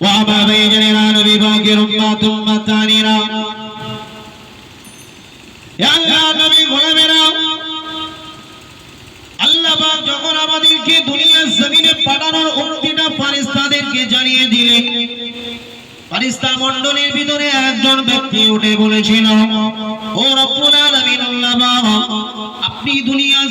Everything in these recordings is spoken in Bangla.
وأما بيجننا نبي باكر أمة أمتاننا يا الله نبي غلامنا আল্লাহ পাক যখন আমাদেরকে দুনিয়ার জমিনে পাঠানোর অনুমতিটা ফারিস্তাদেরকে জানিয়ে দিলেন ফারিস্তা মণ্ডলীর ভিতরে একজন ব্যক্তি উঠে বলেছিল ও রব্বুল আলামিন আল্লাহ পাক, আপনি দুনিয়ার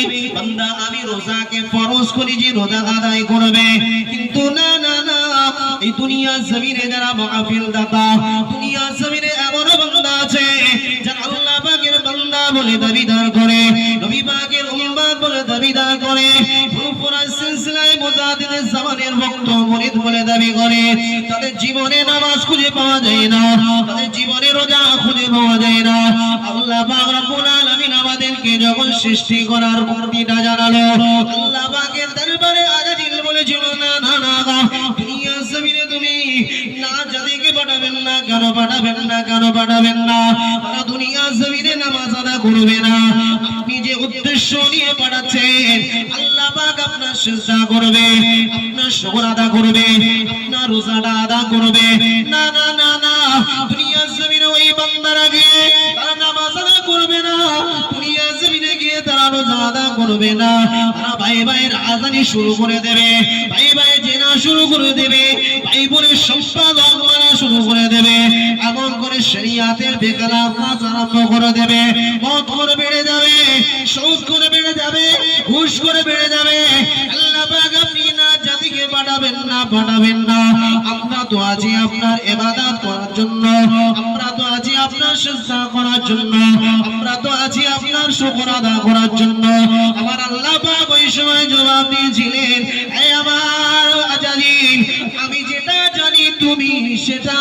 জমিনে বান্দা, আমি রোজাকে ফরজ করি যে রোজা আদায় করবে। কিন্তু না না না, এই দুনিয়া জমিনে যারা মাহফিল দাতা দুনিয়া জমিনে এমন বান্দা আছে, যারা আল্লাহ পাকের বান্দা বলে দাবিদার করে, নবী পাকের উম্মত বলে দাবিদার করে পুরা সিলসিলায় মুজাদ্দিদের জামানের ভক্ত মুরিদ বলে দাবি করে, তাদের জীবনে নামাজ খুঁজে পাওয়া যায় না, তাদের জীবনে রোজা খুঁজে পাওয়া যায় না। আল্লাহ পাক রব্বুল আমাদেরকে যখন সৃষ্টি করার মুক্তিটা জানালো, আল্লাহ আদা করবে না। উদ্দেশ্য নিয়ে আল্লাহ করবে আদা রোজাটা আদা করবে। না না না না দুনিয়া জমিনে ওই বান্দারা গিয়ে করবে না। তারা ভাই ভাই রাজধানী শুরু করে দেবে। ভাই ভাই জেনা শুরু করে দেবে। ভাই বোনের সম্পাদক মানা শুরু করে দেবে। এমন করে শরিয়াতের বেকালা কাজ আরম্ভ করে দেবে। মত করে বেড়ে যাবে, সুদ করে বেড়ে যাবে, ঘুষ করে বেড়ে যাবে। আমরা তো জন্য। আমরা তো আছি আপনার শুকর আদা করার জন্য আমার আল্লাহ পাক ওই সময় জবাব দিয়েছিলেন আমার আমি যেটা জানি তুমি সেটা